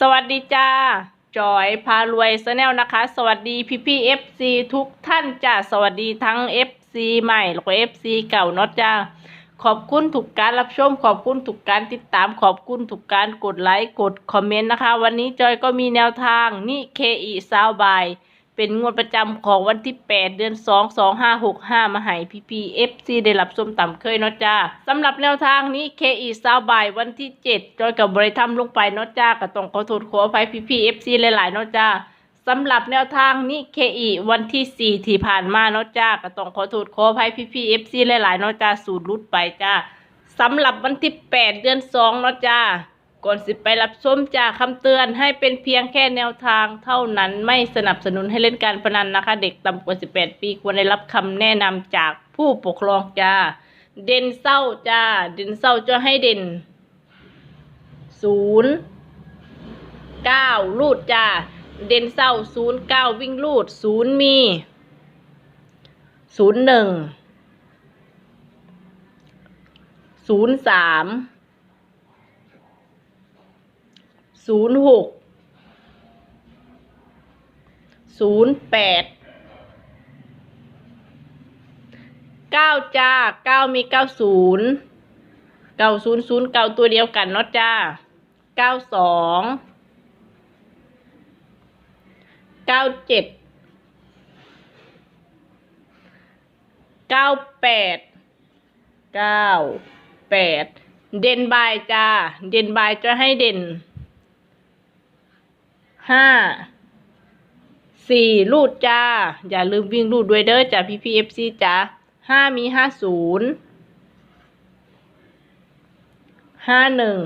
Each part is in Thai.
สวัสดีจ้า จอยพารวยแนลนะคะ สวัสดีพี่พี่เอฟซีทุกท่านจ้า สวัสดีทั้ง FC ใหม่แล้วก็ FC เก่าเนาะจ้า ขอบคุณถุกการรับชม ขอบคุณถุกการติดตาม ขอบคุณถุกการกดไลค์ กดคอมเมนต์นะคะ วันนี้จอยก็มีแนวทางนี่เคอีซาวบาย เป็นงวดประจำของวันที่ 8 เดือน 2 2 5 6 5 มาให้พีพีเอฟซีได้รับชมต่ำเคยเนาะจ้าสำหรับแนวทางนี้เคอีซาวบายวันที่ 7 จอยกับบริทำลงไปเนาะจ้าก็ต้องขอโทษขออภัยพีพีเอฟซีหลายๆเนาะจ้าสำหรับแนวทางนี้เคอีวันที่ 4 ที่ผ่านมาเนาะจ้าก็ต้องขอโทษขออภัยพีพีเอฟซีหลายๆเนาะจ้าสูตรรุดไปจ้าสำหรับวันที่ 8 เดือน2เนาะจ้า ก่อนสิไปรับชมจากคำเตือนให้เป็นเพียงแค่แนวทางเท่านั้นไม่สนับสนุนให้เล่นการพนันนะคะ เด็กต่ำกว่า 18 ปีควรได้รับคำแนะนำจากผู้ปกครองจ้า เด่นเศร้าจ้า เด่นเศร้าจะให้เด่นศูนย์เก้าลูดจ้า เด่นเศร้าศูนย์เก้าวิ่งลูดศูนย์มีศูนย์หนึ่งศูนย์สาม ศูนย์หกศูนย์แปดเก้าจ้าเก้ามีเก้าศูนย์เก้าศูนย์ศูนย์เก้าตัวเดียวกันเนาะจ้าเก้าสองเก้าเจ็ดเก้าแปดเก้าแปดเด่นบายจ้า เด่นบายจะให้เด่น ห้าสี่ลูดจ้า อย่าลืมวิ่งลูดด้วยเด้อจ้าพีพีเอฟซีจ้าห้ามีห้าศูนย์ห้าหนึ่ง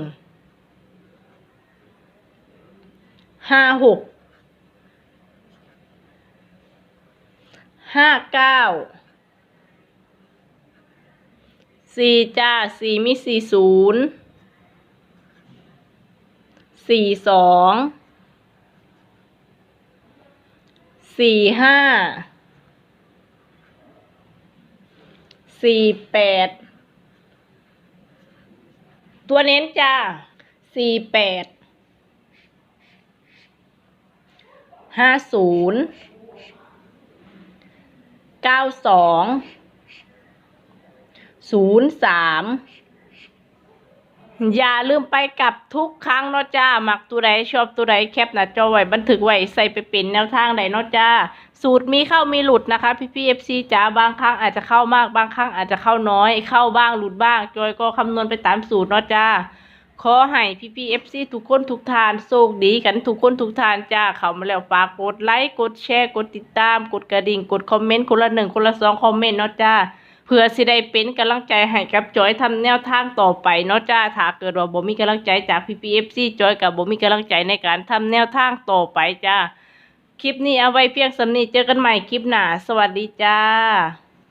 ห้าหกห้าเก้าสี่จ้าสี่มีสี่ศูนย์สี่สอง สี่ห้าสี่แปดตัวเน้นจ้าสี่แปดห้าศูนย์เก้าสองศูนย์สาม อย่าลืมไปกับทุกครั้งเนาะจ้ามักตัวใดชอบตัวใดแคปหน้าจอไว้บันทึกไว้ใส่ไปเป็นแนวทางใดเนาะจ้าสูตรมีเข้ามีหลุดนะคะ พี่พี่เอฟซีจ้าบางครั้งอาจจะเข้ามากบางครั้งอาจจะเข้าน้อย เข้าบ้างหลุดบ้าง จอยก็คำนวณไปตามสูตรเนาะจ้าขอให้พี่พี่เอฟซีทุกคนทุกทานโชคดีกันทุกคนทุกทานจ้าเข้ามาแล้วฝากกดไลค์กดแชร์กดติดตาม กดกระดิ่ง กดคอมเมนต์คนละหนึ่งคนละสองคอมเมนต์เนาะจ้า พื่อสิได้เป็นกำลังใจให้กับจอยทำแนวทางต่อไปเนาะจ้าถ้าเกิดว่าบ่มีกำลังใจจาก PPFC จอยกับบ่มีกำลังใจในการทำแนวทางต่อไปจ้าคลิปนี้เอาไว้เพียงสำนีเจอกันใหม่คลิปหน้าสวัสดีจ้า